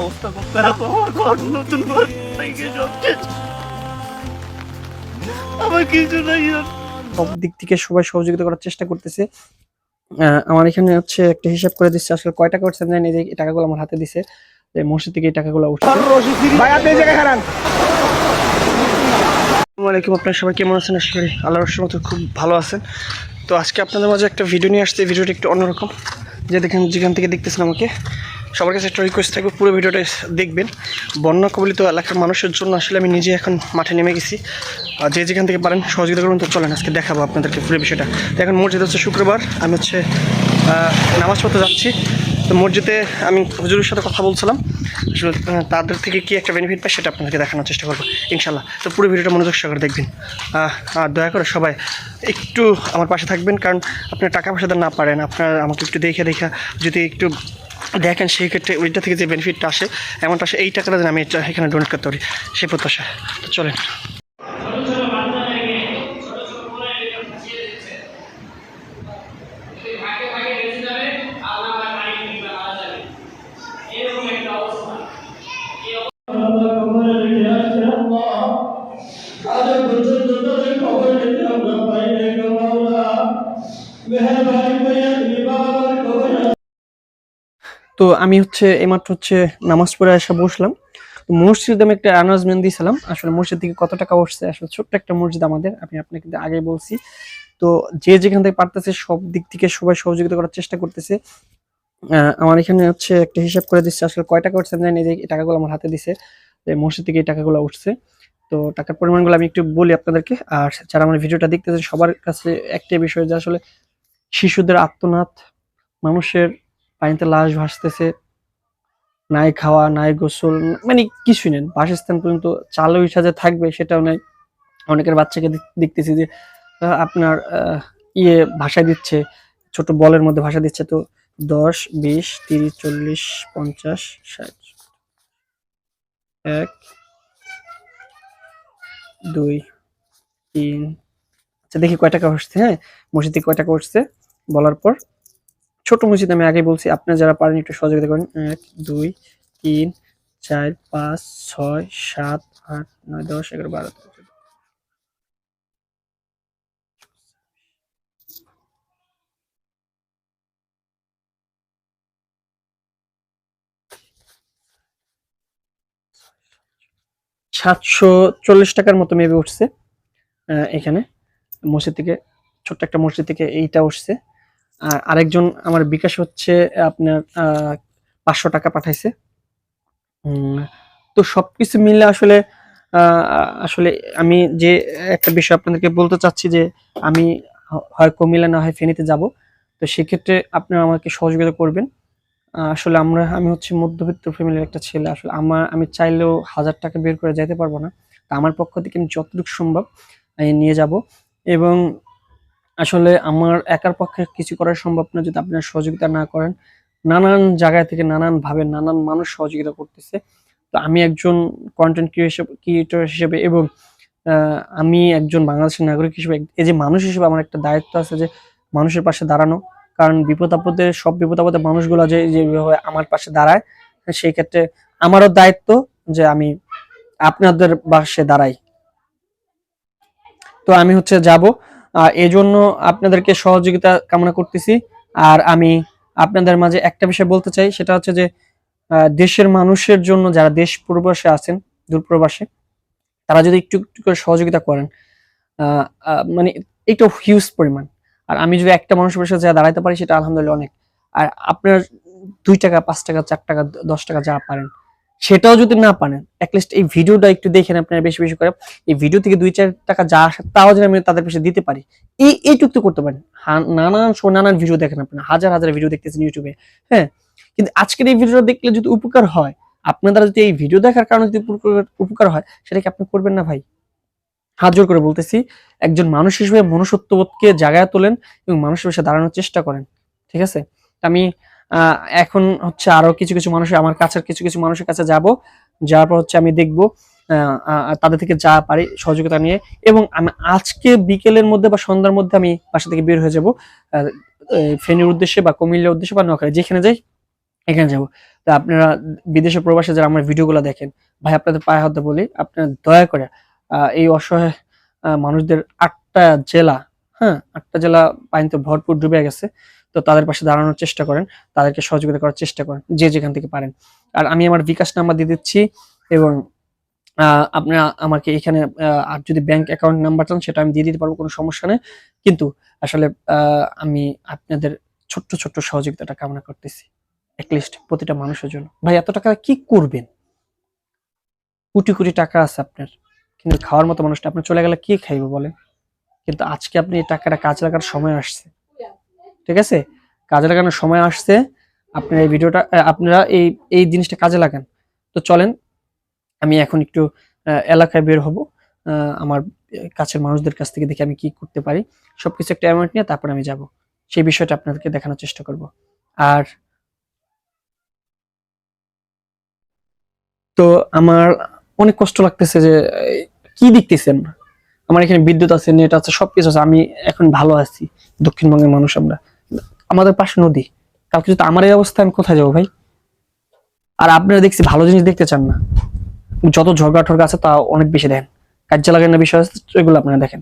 অবস্থা খুব খারাপ। আমার ঘর নতুন ঘর। আমার কিছু নাই সব দিক থেকে সবাই সহযোগিতা করার চেষ্টা করতেছে। আহ, আমার এখানে হচ্ছে একটা হিসাব করে দিচ্ছে আসলে কয় টাকা উঠছে জানি এই যে এই টাকাগুলো আমার হাতে দিছে যে মসজিদ থেকে এই টাকাগুলো উঠছে। ভাই আপনি এই জায়গায় খারান আসসালামু আলাইকুম আপনারা সবাই কেমন আছেন? আশা করি আল্লাহর রহমতে খুব ভালো আছেন। তো আজকে আপনাদের মাঝে একটা ভিডিও নিয়ে আসছে ভিডিওটা একটু অন্যরকম। যে দেখেন যেখান থেকে দেখতেছেন আমাকে। সবার কাছে একটা রিকোয়েস্ট থাকবে, পুরো ভিডিওটা দেখবেন। বন্যা কবলিত এলাকার মানুষের জন্য আসলে আমি নিজে এখন মাঠে নেমে গেছি। আর যে যেখান থেকে পারেন, সহযোগিতা করুন তো চলেন, আজকে দেখাবো আপনাদেরকে পুরো বিষয়টা। তো এখন মসজিদ হচ্ছে শুক্রবার, আমি হচ্ছে নামাজ পড়তে যাচ্ছি। তো মসজিদে আমি হুজুরের সাথে কথা বলছিলাম। আসলে তাদের থেকে কি একটা বেনিফিট পাই সেটা আপনাদেরকে দেখানোর চেষ্টা করব ইনশাল্লাহ তো পুরো ভিডিওটা মনোযোগ সহকারে দেখবেন। আর দয়া করে সবাই একটু আমার পাশে থাকবেন, কারণ আপনার টাকা পয়সা না পারেন। আপনার আমাকে একটু দেখে, দেখা যদি একটু দেখেন সেই ক্ষেত্রে ওইটা থেকে যে বেনিফিটটা আসে এমনটা আসে এই টাকাটা যেন আমি এখানে ডোনেট করতে পারি, সেই প্রত্যাশা তো চলেন। তো আমি হচ্ছে এইমাত্র হচ্ছে নামাজ পড়ে এসে বসলাম। মসজিদে আমি একটা অ্যানাউন্সমেন্ট দিয়েছিলাম আসলে মসজিদ থেকে কত টাকা উঠছে, আসলে ছোট্ট একটা মসজিদ আমাদের, আমি আপনাকে আগে বলছি। তো যে যেখান থেকে পারতেছে সব দিক থেকে সবাই সহযোগিতা করার চেষ্টা করতেছে। আমার এখানে হচ্ছে একটা হিসাব করে দিচ্ছে, আসলে কয় টাকা উঠছে আমি জানি যে টাকাগুলো আমার হাতে দিছে, যে মসজিদ থেকে এই টাকাগুলো উঠছে। তো টাকার পরিমাণগুলো আমি একটু বলি আপনাদেরকে, আর যারা আমার ভিডিওটা দেখতেছে সবার কাছে একটাই বিষয় যে আসলে শিশুদের আত্মনাথ, মানুষের পানিতে লাশ ভাসতেছে, নাই খাওয়া, নাই গোসল মানে কিছুই নেই। বাসস্থান পর্যন্ত চালু যে থাকবে সেটাও নাই। অনেকের বাচ্চাকে দেখতেছি যে আপনার ইয়ে ভাষায় দিচ্ছে, ছোট বলের মধ্যে ভাষা দিচ্ছে তো দশ, বিশ, তিরিশ, চল্লিশ, পঞ্চাশ, ষাট, এক, দুই, তিন। আচ্ছা দেখি কয় টাকা হ্যাঁ? মসজিদে কয় টাকা বলার পর? ছোট মসজিদ আমি আগে বলছি, আপনারা যারা পারেন একটু সহযোগিতা করেন। এক, দুই, তিন, চার, পাঁচ, ছয়, সাত, আট, নয়, দশ, এগারো, বারো সাতশো চল্লিশ টাকার মতো মেবি উঠছে এখানে। মসজিদ থেকে, ছোট্ট একটা মসজিদ থেকে এইটা উঠছে। আর আরেকজন আমার বিকাশ হচ্ছে আপনার পাঁচশো টাকা পাঠাইছে। তো সব কিছু মিলে আসলে আসলে আমি যে একটা বিষয় আপনাদেরকে বলতে চাচ্ছি যে আমি হয় কুমিল্লা না হয় ফেনীতে যাব, তো সেক্ষেত্রে আপনারা আমাকে সহযোগিতা করবেন। আসলে আমরা, আমি হচ্ছে মধ্যবিত্ত ফ্যামিলির একটা ছেলে, আসলে আমার, আমি চাইলেও হাজার টাকা বের করে যেতে পারব না। তা আমার পক্ষ থেকে আমি যতটুকু সম্ভব নিয়ে যাব। এবং আসলে আমার একার পক্ষে কিছু করা সম্ভব না যদি আপনারা সহযোগিতা না করেন। নানান জায়গা থেকে নানান ভাবে নানান মানুষ সহযোগিতা করতেছে। তো আমি একজন কন্টেন্ট ক্রিয়েটর হিসেবে এবং আমি একজন বাংলাদেশের নাগরিক হিসেবে, এই যে মানুষ হিসেবে আমার একটা দায়িত্ব আছে যে মানুষের পাশে দাঁড়ানো। কারণ বিপদ আপদে, সব বিপদ আপদে মানুষগুলো যে, যেভাবে আমার পাশে দাঁড়ায়, সেই ক্ষেত্রে আমারও দায়িত্ব যে আমি আপনাদের পাশে দাঁড়াই। তো আমি হচ্ছে যাব। আহ, এই জন্য আপনাদেরকে সহযোগিতা কামনা করতেছি। আর আমি আপনাদের মাঝে একটা বিষয় বলতে চাই সেটা হচ্ছে যে দেশের মানুষের জন্য যারা দেশ প্রবাসে আছেন দূরপ্রবাসে তারা যদি একটু একটু করে সহযোগিতা করেন মানে একটু হিউজ পরিমাণ। আর আমি যদি একটা মানুষের পাশে যা দাঁড়াইতে পারি সেটা আলহামদুলিল্লাহ অনেক। আর আপনার দুই টাকা পাঁচ টাকা চার টাকা দশ টাকা যা পারেন সেটাও যদি না পারেন অ্যাটলিস্ট এই ভিডিওটা একটু দেখেন আপনারা বেশি বেশি করে। এই ভিডিও থেকে দুই চার টাকা যা আসে তাও যেন আমি তাদের পাশে দিতে পারি। এই, এইটুকু করতে পারেন। নানান শো, নানান ভিডিও দেখেন আপনারা। হাজার হাজার ভিডিও দেখতেছেন ইউটিউবে হ্যাঁ কিন্তু আজকের এই ভিডিওটা দেখলে যদি উপকার হয়, আপনার যদি এই ভিডিও দেখার কারণে যদি উপকার- হয়, সেটা কি আপনি করবেন না ভাই? হাত করে বলতেছি, একজন মানুষ হিসেবে মনুষ্যত্ববোধকে জাগায় তোলেন এবং মানুষের পাশে দাঁড়ানোর চেষ্টা করেন। ঠিক আছে? আমি এখন হচ্ছে আরও কিছু কিছু মানুষ, আমার কাছের কিছু কিছু মানুষের কাছে যাব। যাওয়ার পর হচ্ছে আমি দেখব তাদের থেকে যা পারি সহযোগিতা নিয়ে এবং আমি আজকে বিকেলের মধ্যে বা সন্ধ্যার মধ্যে আমি বাসা থেকে বের হয়ে যাব ফেনীর উদ্দেশ্যে বা কুমিল্লার উদ্দেশ্যে বা নোয়াখালী, যেখানে যাই এখানে যাব। তা আপনারা বিদেশে প্রবাসে যারা আমার ভিডিওগুলো দেখেন, ভাই আপনাদের পায়ে হাতে বলি, আপনারা দয়া করে এই অসহায় মানুষদের আটটা জেলা হ্যাঁ আটটা জেলা পানিতে ভরপুর ডুবে গেছে। তো তাদের পাশে দাঁড়ানোর চেষ্টা করেন, তাদেরকে সহযোগিতা করার চেষ্টা করেন, যে যেখান থেকে পারেন। আর আমি আমার বিকাশ নাম্বার দিয়ে দিচ্ছি এবং আপনারা আমাকে এখানে আর যদি ব্যাংক অ্যাকাউন্ট নাম্বার চান সেটা আমি দিয়ে দিতে পারব, কোনো সমস্যা নেই। কিন্তু আসলে আমি আপনাদের ছোট্ট ছোট্ট সহযোগিতাটা কামনা করতেছি অ্যাটলিস্ট প্রতিটা মানুষের জন্য। ভাই, এত টাকা কি করবেন? কোটি কোটি টাকা আছে আপনার, কিন্তু খাওয়ার মতো মানুষটা আপনার চলে গেলে কি খাইবে বলে কিন্তু আজকে আপনি এই টাকাটা কাজে লাগার সময় আসছে। ঠিক আছে? কাজে লাগানোর সময় আসছে, আপনার এই ভিডিওটা আপনারা এই এই জিনিসটা কাজে লাগান। তো চলেন, আমি এখন একটু এলাকায় বের হব আমার কাছের মানুষদের কাছ থেকে দেখে আমি কি করতে পারি। সবকিছু একটা অ্যামাউন্ট নিয়ে তারপর আমি যাব। সেই বিষয়টা আপনাদেরকে দেখানোর চেষ্টা করব। আর তো আমার অনেক কষ্ট লাগতেছে যে, কি দেখতেছেন আমার এখানে বিদ্যুৎ আছে, নেট আছে, সবকিছু আছে, আমি এখন ভালো আছি। দক্ষিণবঙ্গের মানুষ আমরা। আমাদের পাশে নদী। কালকে যদি আমার এই অবস্থা আমি কোথায় যাব ভাই? আর আপনারা দেখছি ভালো জিনিস দেখতে চান না। যত ঝগড়া ঠগড়া আছে তা অনেক বেশি দেখেন। কার্য লাগানোর বিষয় আছে, এগুলো আপনারা দেখেন।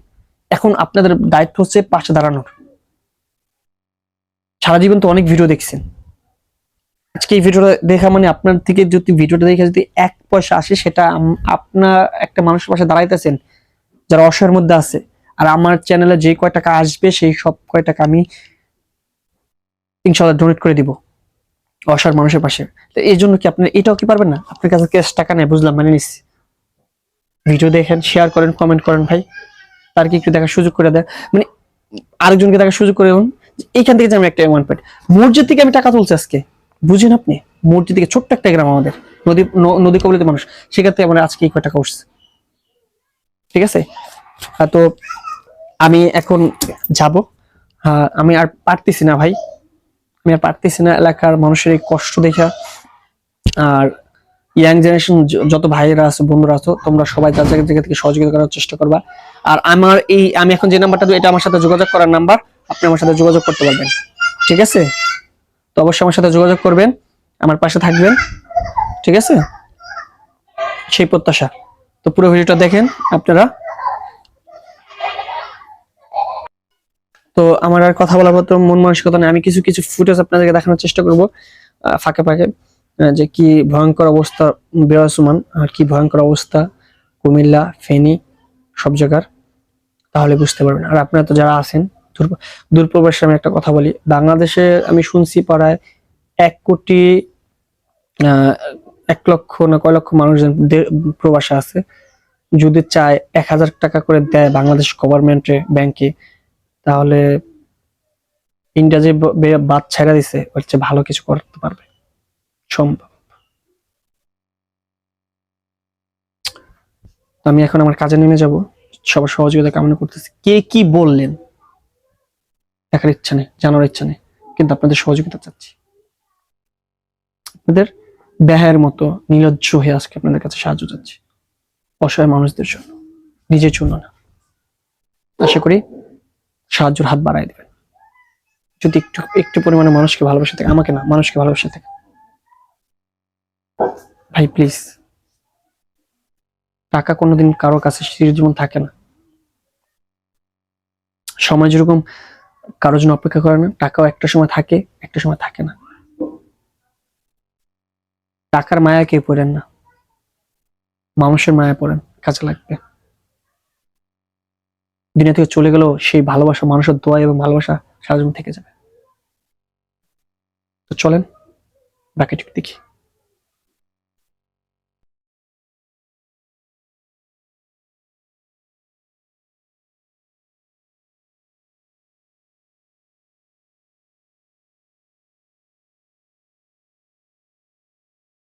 এখন আপনাদের দায়িত্ব হচ্ছে পাশে দাঁড়ানোর। সারা জীবন তো অনেক ভিডিও দেখছেন। আজকে এই ভিডিওটা দেখা মানে আপনার থেকে যদি ভিডিওটা দেখে যদি এক পয়সা আসে, সেটা আপনার একটা মানুষের পাশে দাঁড়াইতেছেন, যারা অসহায়ের মধ্যে আছে। আর আমার চ্যানেলে যে কয় টাকা আসবে, সেই সব কয় টাকা আমি ইনশাল্লাহ ডোনেট করে দিব। অসহায় মানুষের পাশে। এই জন্য কি আপনি এটাও কি পারবেন না? আপনার কাছে ক্যাশ টাকা নেই বুঝলাম মানে নিচ্ছি। ভিডিও দেখেন শেয়ার করেন কমেন্ট করেন ভাই। তার কি একটু দেখার সুযোগ করে দেয় মানে আরেকজনকে দেখার সুযোগ করে দেন এইখান থেকে যে আমি একটা ওয়ান পয়েন্ট মসজিদ থেকে আমি টাকা তুলছি আজকে। বুঝেন আপনি? মসজিদ থেকে ছোট্ট একটা গ্রাম আমাদের। নদী নদী কবলিত মানুষ। সেখান থেকে আমার আজকে এই কয় টাকা উঠছে। ঠিক আছে? তো আমি এখন যাব। আহ, আমি আর পারতেছি না ভাই। আমি আর পারতেছি না এলাকার মানুষের এই কষ্ট দেখা। আর ইয়াং জেনারেশন যত ভাইয়েরা আছে, বন্ধুরা আছো, তোমরা সবাই যার জায়গা জায়গা থেকে সহযোগিতা করার চেষ্টা করবা। আর আমার এই আমি এখন যে নাম্বারটা দেবো, এটা আমার সাথে যোগাযোগ করার নাম্বার। আপনি আমার সাথে যোগাযোগ করতে পারবেন। ঠিক আছে? তো অবশ্যই আমার সাথে যোগাযোগ করবেন, আমার পাশে থাকবেন। ঠিক আছে? সেই প্রত্যাশা। তো পুরো ভিডিওটা দেখেন আপনারা। তো আমার আর কথা বলার মতো মন মানসিকতা নেই। আমি কিছু কিছু ফুটেজ আপনাদেরকে দেখানোর চেষ্টা করব ফাঁকে ফাঁকে যে কি ভয়ঙ্কর অবস্থা বিরাজমান আর কি ভয়ঙ্কর অবস্থা, কুমিল্লা, ফেনী, সব জায়গার, তাহলে বুঝতে পারবেন। আর আপনারা তো যারা আছেন, দূর, দূরপ্রবাসে আমি একটা কথা বলি, বাংলাদেশে আমি শুনছি পাড়ায় এক কোটি এক লক্ষ না কয় লক্ষ মানুষজন প্রবাসে আছে। যদি চায় এক হাজার টাকা করে দেয় বাংলাদেশ গভর্নমেন্টে ব্যাংকে তাহলে ইন্ডিয়া যে বাদ ছেড়ে দিছে, ওর চেয়ে ভালো কিছু করতে পারবে। সম্ভব। আমি এখন আমার কাজে নেমে যাব। সবার সহযোগিতা কামনা করতেছি। কে কি বললেন? দেখার ইচ্ছা নেই, জানার ইচ্ছা নেই, কিন্তু আপনাদের সহযোগিতা চাচ্ছি। আপনাদের দেহের মতো নির্লজ্জ হয়ে আজকে আপনাদের কাছে সাহায্য চাচ্ছি। অসহায় মানুষদের জন্য, নিজের জন্য না। আশা করি সাহায্যের হাত বাড়ায় দেবেন। যদি একটু একটু পরিমাণে মানুষকে ভালোবাসা থাকে, আমাকে না, মানুষকে ভালোবাসা থাকে। ভাই প্লিজ টাকা কোনোদিন কারও কাছে চিরজীবন থাকে না। সময় যেরকম কারোর জন্য অপেক্ষা করে না, টাকাও একটা সময় থাকে, একটা সময় থাকে না। টাকার মায়া কেউ পড়েন না? মানুষের মায়া পড়েন, কাজে লাগবে। দুনিয়া থেকে চলে গেলেও সেই ভালোবাসা মানুষের দোয়া এবং ভালোবাসা সারাজন থেকে যাবে। তো চলেন বাকিটুকু দেখি।